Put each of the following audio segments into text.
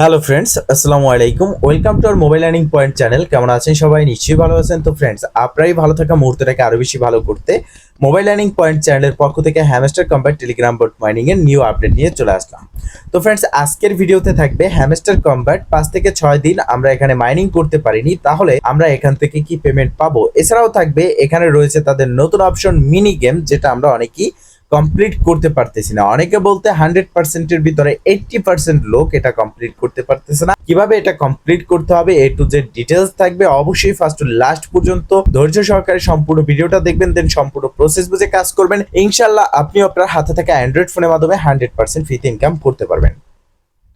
Hello friends আসসালামু আলাইকুম welcome to R mobile earning point channel কেমন আছেন সবাই? নিশ্চয়ই ভালো আছেন। তো ফ্রেন্ডস আপনারাই ভালো থাকা মুহূর্তটাকে আরও বেশি ভালো করতে মোবাইল আর্নিং পয়েন্ট চ্যানেলের পক্ষ থেকে Hamster Kombat Telegram board mining এর নিউ আপডেট নিয়ে চলে আসলাম। তো ফ্রেন্ডস আজকের ভিডিওতে থাকবে হ্যামস্টার কম্বাইট পাঁচ থেকে ছয় দিন আমরা এখানে মাইনিং করতে পারিনি। তাহলে আমরা এখান থেকে কি পেমেন্ট পাবো? এছাড়াও থাকবে, এখানে রয়েছে তাদের নতুন অপশন মিনি গেম যেটা আমরা অনেকেই কমপ্লিট করতে পারতেছি না। অনেকে বলতে হান্ড্রেড পার্সেন্টের ভিতরে এইটটি পার্সেন্ট লোক এটা কমপ্লিট করতে পারতেছে না। কীভাবে এটা কমপ্লিট করতে হবে এ টু জেড ডিটেলস থাকবে। অবশ্যই ফার্স্ট টু লাস্ট পর্যন্ত ধৈর্য সহকারে সম্পূর্ণ ভিডিওটা দেখবেন দেন সম্পূর্ণ প্রসেস বুঝে কাজ করবেন। ইনশাল্লাহ আপনি আপনার হাতে থাকা অ্যান্ড্রয়েড ফোনের মাধ্যমে হান্ড্রেড পার্সেন্ট ফ্রিতে ইনকাম করতে পারবেন।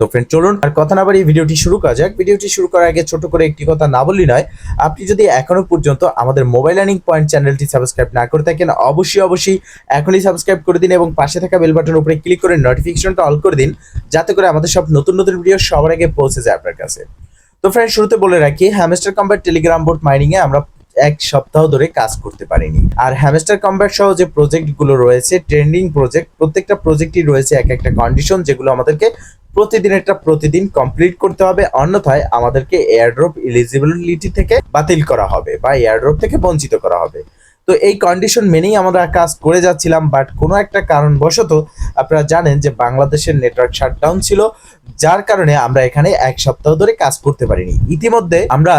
তো ফ্রেন্ড চলুন আর কথা না বাড়িয়ে ভিডিওটি শুরু করা যাক। ভিডিওটি শুরু করার আগে ছোট করে একটি কথা না বললি নয়, আপনি যদি এখনও পর্যন্ত আমাদের মোবাইল আর্নিং পয়েন্ট চ্যানেলটি সাবস্ক্রাইব না করে থাকেন, অবশ্যই অবশ্যই এখনই সাবস্ক্রাইব করে দিন এবং পাশে থাকা বেল বাটনের উপরে ক্লিক করে নোটিফিকেশনটা অল করে দিন, যাতে করে আমাদের সব নতুন নতুন ভিডিও সবার আগে পৌঁছে যায় আপনার কাছে। তো ফ্রেন্ড শুরুতে বলে রাখি Hamster Kombat Telegram board mining এ আমরা এক সপ্তাহ ধরে কাজ করতে পারিনি। আর হ্যামস্টার কম্বাট সহ যে প্রজেক্টগুলো রয়েছে ট্রেন্ডিং প্রজেক্ট প্রত্যেকটা প্রজেক্টই রয়েছে এক একটা কন্ডিশন যেগুলো আমাদেরকে প্রতিদিন এটা প্রতিদিন কমপ্লিট করতে হবে, অন্যথায় আমাদেরকে এয়ারড্রপ এলিজিবিলিটি থেকে বাতিল করা হবে বা এয়ারড্রপ থেকে বঞ্চিত করা হবে। তো এই কন্ডিশন মেনেই আমরা কাজ করে যাচ্ছিলাম বাট কোনো একটা কারণবশত আপনারা জানেন যে বাংলাদেশের নেটওয়ার্ক শাটডাউন ছিল যার কারণে আমরা এখানে এক সপ্তাহ ধরে কাজ করতে পারিনি। ইতিমধ্যে আমরা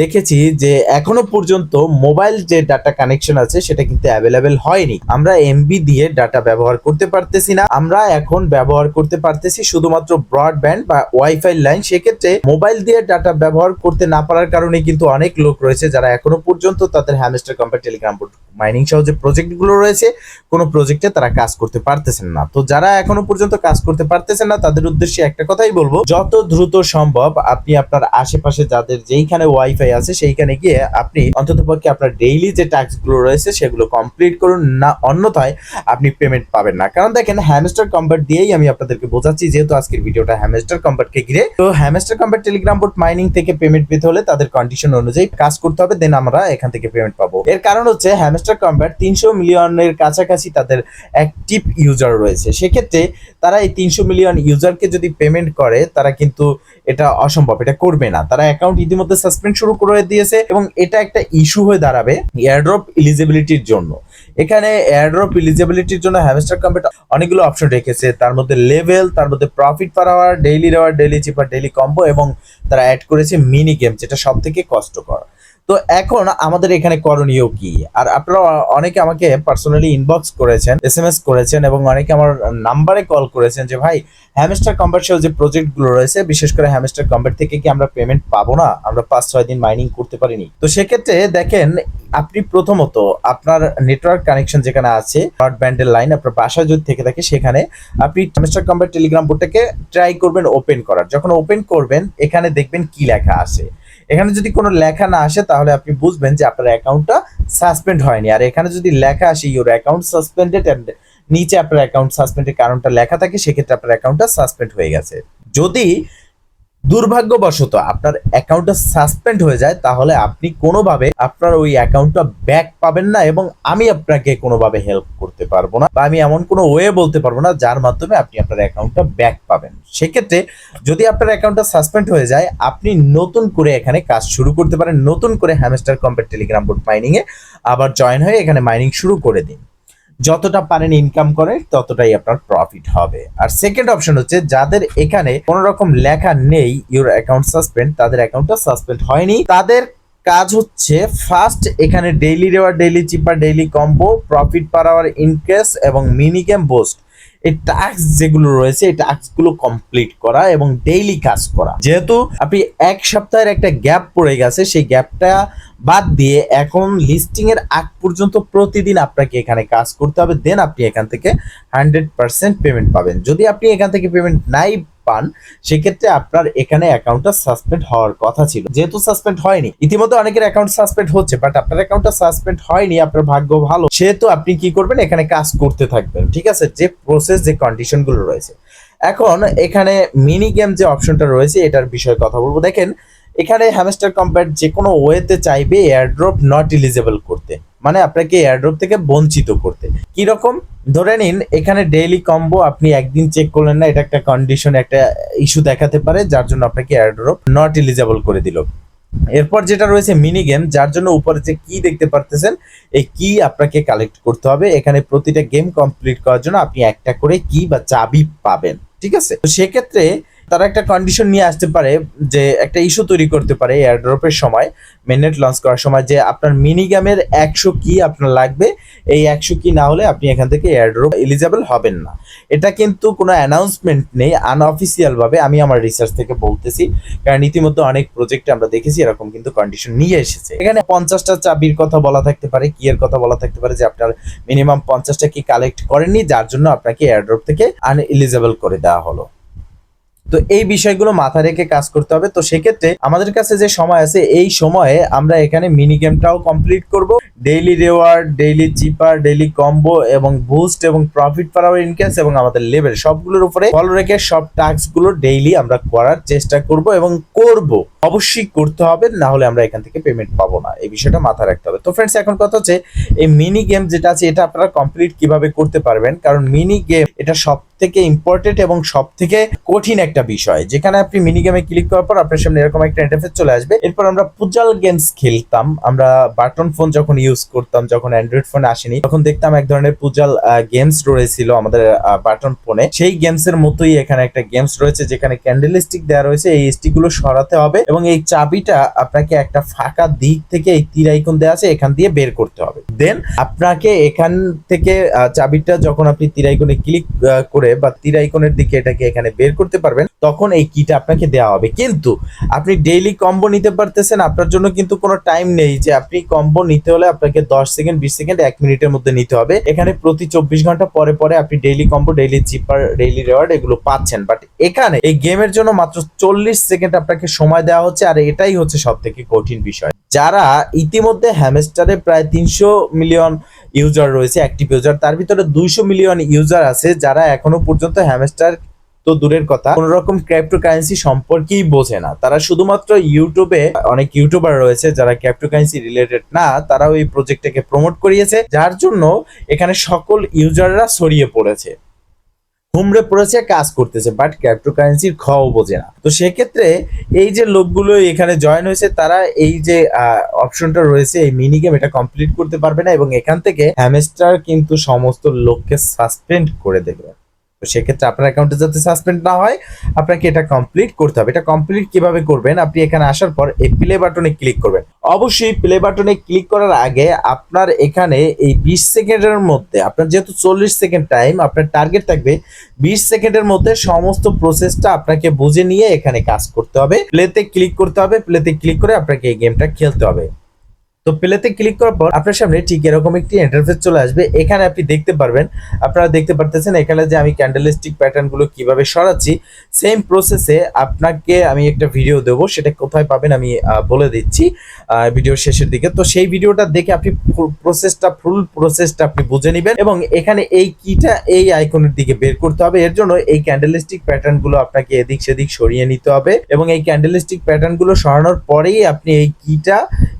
দেখেছি যে এখনও পর্যন্ত মোবাইল যে ডাটা কানেকশন আছে, সেটা কিন্তু অ্যাভেলেবেল হয়নি। আমরা এমবি দিয়ে ডাটা ব্যবহার করতে পারতেছি না। আমরা এখন ব্যবহার করতে পারতেছি শুধুমাত্র ব্রডব্যান্ড বা ওয়াইফাই লাইন সেক্ষেত্রে মোবাইল দিয়ে ডাটা ব্যবহার করতে না পারার কারণে কিন্তু অনেক লোক রয়েছে যারা এখনও পর্যন্ত তাদের হ্যামস্টার কম্পানি টেলিগ্রাম মাইনিং সহ যে প্রজেক্টগুলো রয়েছে, কোনো প্রজেক্টে তারা কাজ করতে পারতেছেন না। তো যারা এখনও পর্যন্ত কাজ করতে পারতেছেন না, তাদের উদ্দেশ্যে একটা কথাই বলব, যত দ্রুত সম্ভব আপনি আপনার আশেপাশে যাদের যেইখানে ওয়াইফাই আছে সেইখানে গিয়ে আপনি অন্ততপক্ষে আপনার ডেইলি যে টাস্কগুলো রয়েছে সেগুলো কমপ্লিট করুন, না অন্যথায় আপনি পেমেন্ট পাবেন না। কারণ দেখেন হ্যামস্টার কম্পার্ট দিয়েই আমি আপনাদেরকে বোঝাচ্ছি, যেহেতু আজকের ভিডিওটা হ্যামস্টার কম্পার্টকে ঘিরে। তো Hamster Kombat Telegram board mining থেকে পেমেন্ট পেতে হলে তাদের কন্ডিশন অনুযায়ী কাজ করতে হবে দেন আমরা এখান থেকে পেমেন্ট পাবো। এর কারণ হচ্ছে হ্যামস্টার কম্পার্ট তিনশো মিলিয়নের কাছাকাছি তাদের অ্যাক্টিভ ইউজার রয়েছে। সেক্ষেত্রে তারা এই তিনশো মিলিয়ন ইউজারকে যদি পেমেন্ট করে, তারা কিন্তু এটা অসম্ভব, এটা করবে না। তারা অ্যাকাউন্ট ইতিমধ্যে সাসপেন্ড শুরু করে দিয়েছে এবং এটা একটা ইস্যু হয়ে দাঁড়াবে এয়ারড্রপ এলিজিবিলিটির জন্য। এখানে এয়ারড্রপ এলিজিবিলিটির জন্য হ্যামস্টার কম্পিউটার অনেকগুলো অপশন রেখেছে। তার মধ্যে লেভেল তার মধ্যে profit per hour daily reward daily cipher daily combo এবং তারা অ্যাড করেছে মিনি গেম যেটা সব থেকে কষ্টকর। তো এখন আমাদের এখানে করণীয় কি? আর আপনারা অনেকে আমাকে পার্সোনালি ইনবক্স করেছেন এস এম এস করেছেন এবং অনেকে আমার নাম্বারে কল করেছেন যে, ভাই হ্যামস্টার কম্পার্ট যে প্রজেক্টগুলো রয়েছে, বিশেষ করে হ্যামস্টার কম্পার্ট থেকে কি আমরা পেমেন্ট পাবো না? আমরা পাঁচ, ছয় দিন মাইনিং করতে পারিনি। তো সেক্ষেত্রে দেখেন, আপনি প্রথমত আপনার নেটওয়ার্ক কানেকশন যেখানে আছে ব্রডব্যান্ডের লাইন আপনার বাসায় যদি থেকে থাকে, সেখানে আপনি হ্যামস্টার কম্পার্ট টেলিগ্রাম বোর্ডটাকে ট্রাই করবেন ওপেন করার। যখন ওপেন করবেন, এখানে দেখবেন কি লেখা আছে। এখানে যদি কোনো লেখা না আসে, তাহলে আপনি বুঝবেন যে আপনার অ্যাকাউন্টটা সাসপেন্ড হয়নি। আর এখানে যদি লেখা আসে ইউর অ্যাকাউন্ট সাসপেন্ডেড অ্যান্ড নিচে আপনার অ্যাকাউন্ট সাসপেন্ডের কারণটা লেখা থাকে, সেক্ষেত্রে আপনার অ্যাকাউন্টটা সাসপেন্ড হয়ে গেছে। যদি দুর্ভাগ্যবশত আপনার অ্যাকাউন্টটা সাসপেন্ড হয়ে যায়, তাহলে আপনি কোনোভাবে আপনার ওই অ্যাকাউন্টটা ব্যাক পাবেন না এবং আমি আপনাকে কোনোভাবে হেল্প করতে পারব না বা আমি এমন কোনো ওয়ে বলতে পারব না যার মাধ্যমে আপনি আপনার অ্যাকাউন্টটা ব্যাক পাবেন। সেক্ষেত্রে যদি আপনার অ্যাকাউন্টটা সাসপেন্ড হয়ে যায়, আপনি নতুন করে এখানে কাজ শুরু করতে পারেন, নতুন করে হ্যামস্টার কম্পেট টেলিগ্রাম বোর্ড মাইনিংয়ে আবার জয়েন হয়ে এখানে মাইনিং শুরু করে দিন। যতটা পারেন ইনকাম করে, ততটাই আপনার প্রফিট হবে। আর সেকেন্ড অপশন হচ্ছে, যাদের এখানে কোনো রকম লেখা নেই ইউর অ্যাকাউন্ট সাসপেন্ড তাদের অ্যাকাউন্টটা সাসপেন্ড হয়নি। তাদের কাজ হচ্ছে ফার্স্ট এখানে daily reward daily cipher daily combo profit per hour increase এবং মিনি গেম বোস্ট এই টাস্ক যেগুলো রয়েছে, এই টাস্কগুলো কমপ্লিট করা এবং ডেইলি কাজ করা। যেহেতু আপনি এক সপ্তাহের একটা গ্যাপ পড়ে গেছে, সেই গ্যাপটা বাদ দিয়ে এখন লিস্টিং এর আগ পর্যন্ত প্রতিদিন আপনাকে এখানে কাজ করতে হবে দেন আপনি এখান থেকে হান্ড্রেড পার্সেন্ট পেমেন্ট পাবেন। যদি আপনি এখান থেকে পেমেন্ট নাই পান, সেক্ষেত্রে আপনার এখানে অ্যাকাউন্টটা সাসপেন্ড হওয়ার কথা ছিল। যেহেতু সাসপেন্ড হয়নি, ইতিমধ্যে অনেকের অ্যাকাউন্ট সাসপেন্ড হচ্ছে বাট আপনার অ্যাকাউন্টটা সাসপেন্ড হয়নি, আপনার ভাগ্য ভালো, সেহেতু আপনি কি করবেন, এখানে কাজ করতে থাকবেন, ঠিক আছে? যে প্রসেস যে কন্ডিশনগুলো রয়েছে। এখন এখানে মিনি গেম যে অপশনটা রয়েছে, এটার বিষয়ে কথা বলব। দেখেন, এখানে হ্যামস্টার কম্প্যাট যে কোনো ওয়েতে চাইবে এয়ারড্রপ নট এলিজেবল করতে। মানে আপনাকে এয়ারড্রপ থেকে বঞ্চিত করতে। কি রকম ধরে নিন, এখানে ডেইলি কম্বো আপনি একদিন চেক করলেন না, এটা একটা কন্ডিশন একটা ইস্যু দেখাতে পারে, যার জন্য আপনাকে এয়ারড্রপ নট এলিজেবল করে দিল। এরপর যেটা রয়েছে মিনি গেম যার জন্য উপরে যে কি দেখতে পারতেছেন, এই কি আপনাকে কালেক্ট করতে হবে। এখানে প্রতিটা গেম কমপ্লিট করার জন্য আপনি একটা করে কি বা চাবি পাবেন, ঠিক আছে? তো সেক্ষেত্রে তারা একটা কন্ডিশন নিয়ে আসতে পারে যে একটা ইস্যু তৈরি করতে পারে এয়ারড্রপের সময় মেননেট লঞ্চ করার সময়, যে আপনার মিনি গেমের একশো কি আপনার লাগবে, এই একশো কি না হলে আপনি এখান থেকে এয়ারড্রপ এলিজেবল হবেন না। এটা কিন্তু কোনো অ্যানাউন্সমেন্ট নেই আনঅফিসিয়াল ভাবে আমি আমার রিসার্চ থেকে বলতেছি, কারণ ইতিমধ্যে অনেক প্রজেক্টে আমরা দেখেছি এরকম কিন্তু কন্ডিশন নিয়ে এসেছে। এখানে পঞ্চাশটা চাবির কথা বলা থাকতে পারে, কি এর কথা বলা থাকতে পারে, যে আপনার মিনিমাম পঞ্চাশটা কি কালেক্ট করেননি, যার জন্য আপনাকে এয়ারড্রপ থেকে আন আনএলিজেবল করে দেওয়া হলো। তো এই বিষয়গুলো মাথায় রেখে কাজ করতে হবে। তো সেক্ষেত্রে আমাদের কাছে যে সময় আছে, এই সময়ে আমরা এখানে মিনি গেমটাও কমপ্লিট করব। Daily reward daily cipher daily combo এবং বুস্ট এবং প্রফিট পার আওয়ার ইনকেস এবং আমাদের লেভেল সবগুলোর উপরে ফলো রেখে সব টাস্কগুলো ডেইলি আমরা করার চেষ্টা করব এবং করব। অবশ্যই করতে হবে, না হলে আমরা এখান থেকে পেমেন্ট পাবো না। এই বিষয়টা মাথায় রাখতে হবে। তো ফ্রেন্ডস এখন কথা হচ্ছে, এই মিনি গেম যেটা আছে, এটা আপনারা কমপ্লিট কীভাবে করতে পারবেন? কারণ মিনি গেম এটা সব থেকে ইম্পর্টেন্ট এবং সব থেকে কঠিন একটা বিষয়। যেখানে আপনি মিনি গেমে ক্লিক করার পর আপনার সামনে এরকম একটা ইন্টারফেস চলে আসবে। এরপর আমরা পুজাল গেমস খেলতাম। আমরা বাটন ফোন যখন ইউজ করতাম, যখন অ্যান্ড্রয়েড ফোন আসেনি, তখন দেখতাম এক ধরনের পুজাল গেমস রয়েছিল আমাদের বাটন ফোনে সেই গেমস এর মতোই এখানে একটা গেমস রয়েছে, যেখানে ক্যান্ডেল স্টিক দেওয়া রয়েছে। এই স্টিকগুলো সরাতে হবে এবং এই চাবিটা আপনাকে একটা ফাঁকা দিক থেকে এই তীর আইকন দেওয়া আছে, এখান দিয়ে বের করতে হবে। দেন আপনাকে এখান থেকে চাবিটা যখন আপনি তীর আইকনে ক্লিক করে বা তীর আইকনের দিকে এটাকে এখানে বের করতে পারবেন, তখন এই কিটা আপনাকে দেওয়া হবে। কিন্তু আপনি ডেইলি কম্বো নিতে পারতেছেন, আপনার জন্য কিন্তু কোনো টাইম নেই যে আপনি কম্বো নিতে হলে আপনাকে দশ সেকেন্ড বিশ সেকেন্ড এক মিনিটের মধ্যে নিতে হবে। এখানে প্রতি চব্বিশ ঘণ্টা পরে পরে আপনি daily combo daily cipher daily reward এগুলো পাচ্ছেন। বাট এখানে এই গেমের জন্য মাত্র চল্লিশ সেকেন্ড আপনাকে সময় দেওয়া হচ্ছে, আর এটাই হচ্ছে সব থেকে কঠিন বিষয়। যারা ইতিমধ্যে হ্যামস্টারে প্রায় তিনশো মিলিয়ন ইউজার রয়েছে অ্যাক্টিভ ইউজার তার ভিতরে দুইশো মিলিয়ন ইউজার আছে যারা এখনও পর্যন্ত হ্যামস্টার তো দূরের কথা। কোন রকম ক্রিপ্টো কারেন্সি সম্পর্কেই বোঝে না। তারা শুধুমাত্র ইউটিউবে, অনেক ইউটিউবার রয়েছে যারা ক্রিপ্টো কারেন্সি রিলেটেড না, তারাও এই প্রজেক্টটাকে প্রমোট করিয়েছে, যার জন্য এখানে সকল ইউজাররা ছড়িয়ে পড়েছে। হুমড়ে পড়েছে, কাজ করতেছে বাট ক্রিপ্টোকারেন্সির খও বোঝে না। তো সেক্ষেত্রে এই যে লোকগুলো এখানে জয়েন হয়েছে, তারা এই যে অপশনটা রয়েছে, এই মিনি গেম এটা কমপ্লিট করতে পারবে না এবং এখান থেকে হ্যামেস্টার কিন্তু সমস্ত লোককে সাসপেন্ড করে দেবে। তো সেক্ষেত্রে আপনার অ্যাকাউন্টে যাতে সাসপেন্ড না হয়, আপনাকে এটা কমপ্লিট করতে হবে। এটা কমপ্লিট কীভাবে করবেন? আপনি এখানে আসার পর এই প্লে বাটনে ক্লিক করবেন। অবশ্যই প্লে বাটনে ক্লিক করার আগে আপনার এখানে এই বিশ সেকেন্ডের মধ্যে, আপনার যেহেতু চল্লিশ সেকেন্ড টাইম আপনার টার্গেট থাকবে বিশ সেকেন্ডের মধ্যে সমস্ত প্রসেসটা আপনাকে বুঝে নিয়ে এখানে কাজ করতে হবে। প্লেতে ক্লিক করতে হবে প্লেতে ক্লিক করে আপনাকে এই গেমটা খেলতে হবে। তো প্লেতে ক্লিক করার পর আপনার সামনে ঠিক এরকম একটি ইন্টারফেস চলে আসবে। এখানে আপনি দেখতে পারবেন, আপনারা দেখতে পারতেছেন এখানে যে আমি ক্যান্ডেলস্টিক প্যাটার্নগুলো কীভাবে সরাচ্ছি সেম প্রসেসে আপনাকে আমি একটা ভিডিও দেবো, সেটা কোথায় পাবেন আমি বলে দিচ্ছি ভিডিও শেষের দিকে। তো সেই ভিডিওটা দেখে আপনি প্রসেসটা ফুল প্রসেসটা আপনি বুঝে নেবেন এবং এখানে এই কিটা এই আইকনের দিকে বের করতে হবে। এর জন্য এই ক্যান্ডেলস্টিক প্যাটার্নগুলো আপনাকে এদিক সেদিক সরিয়ে নিতে হবে এবং এই ক্যান্ডেলস্টিক প্যাটার্নগুলো সরানোর পরেই আপনি এই কিটা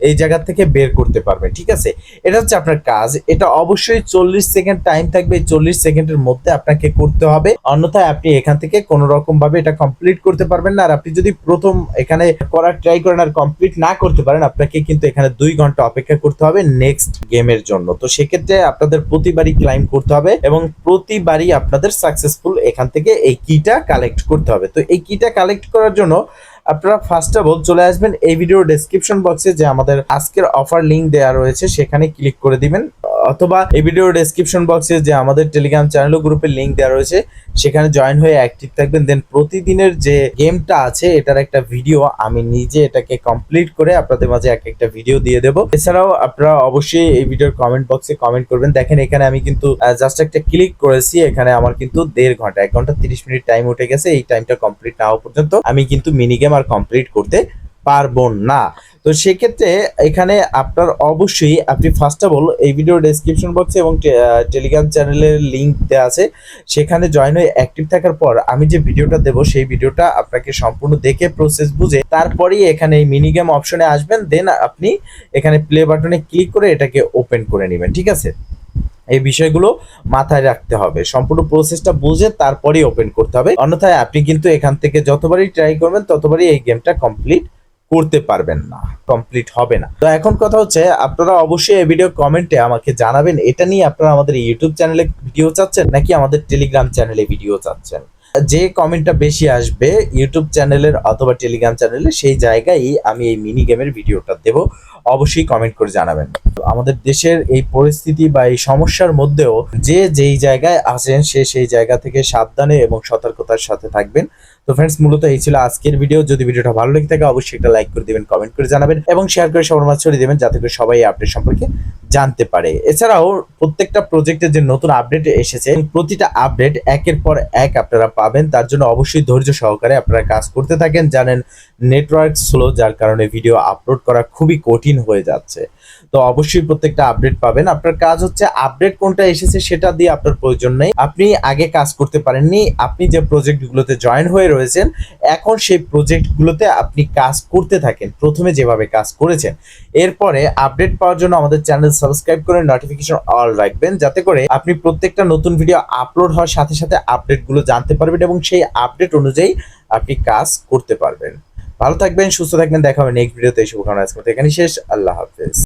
এই জায়গা থেকে বের করতে পারবেন ঠিক আছে? এটা হচ্ছে আপনার কাজ। এটা অবশ্যই চল্লিশ সেকেন্ড টাইম থাকবে। চল্লিশ সেকেন্ডের মধ্যে আপনাকে করতে হবে। অন্যথায় আপনি এখান থেকে কোনো রকম ভাবে এটা কমপ্লিট করতে পারবেন না। আর আপনি যদি প্রথম এখানে করার ট্রাই করেন আর কমপ্লিট না করতে পারেন, আপনাকে কিন্তু এখানে দুই ঘণ্টা অপেক্ষা করতে হবে নেক্সট গেমের জন্য। তো সেক্ষেত্রে আপনাদের প্রতিবারই ক্লাইম করতে হবে এবং প্রতিবারই আপনাদের সাকসেসফুল এখান থেকে এই কিটা কালেক্ট করতে হবে। তো এই কিটা কালেক্ট করার জন্য আপনারা ফার্স্ট অফ অল চলে আসবেন এই ভিডিওর ডেসক্রিপশন বক্সে যে আমাদের আজকের অফার লিংক দেওয়া রয়েছে, সেখানে ক্লিক করে দিবেন। অথবা এই ভিডিওর ডেসক্রিপশন বক্সে যে আমাদের টেলিগ্রাম চ্যানেল গ্রুপের লিংক দেওয়া রয়েছে, সেখানে জয়েন হয়ে অ্যাক্টিভ থাকবেন। দেন প্রতিদিনের যে গেমটা আছে, এটার একটা ভিডিও আমি নিজে এটাকে কমপ্লিট করে আপনাদের মাঝে এক একটা ভিডিও দিয়ে দেবো। এছাড়াও আপনারা অবশ্যই এই ভিডিওর কমেন্ট বক্সে কমেন্ট করবেন। দেখেন, এখানে আমি কিন্তু জাস্ট একটা ক্লিক করেছি। এখানে আমার কিন্তু দেড় ঘণ্টা, এক ঘণ্টা তিরিশ মিনিট টাইম উঠে গেছে। এই টাইমটা কমপ্লিট না হওয়া পর্যন্ত আমি কিন্তু মিনি গেম আর কমপ্লিট করতে পারব না। তো সেক্ষেত্রে এখানে আপনার অবশ্যই আপনি ফার্স্ট অফ অল এই ভিডিও ডেসক্রিপশন বক্সে এবং টেলিগ্রাম চ্যানেলের লিংক দেওয়া আছে। সেখানে জয়েন হয়ে অ্যাক্টিভ থাকার পর আমি যে ভিডিওটা দেবো, সেই ভিডিওটা আপনাকে সম্পূর্ণ দেখে প্রসেস বুঝে, তারপরেই এখানে এই মিনি গেম অপশনে আসবেন। দেন আপনি এখানে প্লে বাটনে ক্লিক করে এটাকে ওপেন করে নেবেন, ঠিক আছে? এই বিষয়গুলো মাথায় রাখতে হবে। সম্পূর্ণ প্রসেসটা বুঝে তারপরেই ওপেন করতে হবে। অন্যথায় আপনি কিন্তু এখান থেকে যতবারই ট্রাই করবেন, ততবারই এই গেমটা কমপ্লিট করতে পারবেন না কমপ্লিট হবে না। তো এখন কথা হচ্ছে, আপনারা অবশ্যই এই ভিডিও কমেন্টে আমাকে জানাবেন, এটা নিয়ে আপনারা আমাদের ইউটিউব চ্যানেলে ভিডিও চাচ্ছেন, নাকি আমাদের টেলিগ্রাম চ্যানেলে ভিডিও চাচ্ছেন? যে কমেন্টটা বেশি আসবে ইউটিউব চ্যানেলের অথবা টেলিগ্রাম চ্যানেলে সেই জায়গায় আমি এই মিনি গেমের ভিডিওটা দেব, অবশ্যই কমেন্ট করে জানাবেন। আমাদের দেশের এই পরিস্থিতি বা এই সমস্যার মধ্যেও যে যেই জায়গায় আছেন, সে সেই জায়গা থেকে সাবধানে এবং সতর্কতার সাথে থাকবেন। তো ফ্রেন্ডস মূলত এই ছিল আজকের ভিডিও যদি ভিডিওটা ভালো লেগে থাকে, অবশ্যই একটা লাইক করে দিবেন কমেন্ট করে জানাবেন এবং শেয়ার করে সবার মাঝে ছড়িয়ে দেবেন যাতে করে সবাই আপডেট সম্পর্কে জানতে পারে। এছাড়াও প্রত্যেকটা প্রজেক্টের যে নতুন আপডেট এসেছে প্রতিটা আপডেট একের পর এক আপনারা পাবেন। তার জন্য অবশ্যই ধৈর্য সহকারে আপনারা কাজ করতে থাকেন। জানেন নেটওয়ার্ক স্লো যার কারণে ভিডিও আপলোড করা খুবই কঠিন হয়ে যাচ্ছে। তো অবশ্যই প্রত্যেকটা আপডেট পাবেন। আপনার কাজ হচ্ছে আপডেট কোনটা এসেছে সেটা দিয়ে আপনার প্রয়োজন নেই। আপনি আগে কাজ করতে পারেননি, আপনি যে প্রজেক্টগুলোতে জয়েন হয়ে রয়েছেন, এখন সেই প্রজেক্টগুলোতে আপনি কাজ করতে থাকেন, প্রথমে যেভাবে কাজ করেছেন। এরপরে আপডেট পাওয়ার জন্য আমাদের চ্যানেল সাবস্ক্রাইব করে নোটিফিকেশন অল রাখবেন, যাতে করে আপনি প্রত্যেকটা নতুন ভিডিও আপলোড হওয়ার সাথে সাথে আপডেটগুলো জানতে পারবেন এবং সেই আপডেট অনুযায়ী আপনি কাজ করতে পারবেন। ভালো থাকবেন, সুস্থ থাকবেন, দেখা হবে নেক্সট ভিডিওতে শুভকামনা আজকে মতো এখানেই শেষ। আল্লাহ হাফেজ।